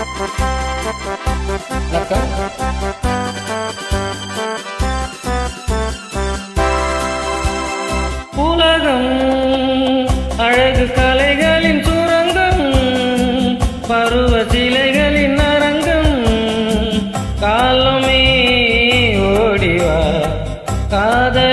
வணக்கம் உலகம் அழகு கலைகளின் சுரங்கம் பருவ சிலைகளின் அரங்கம். காலமே ஓடிவா காதல்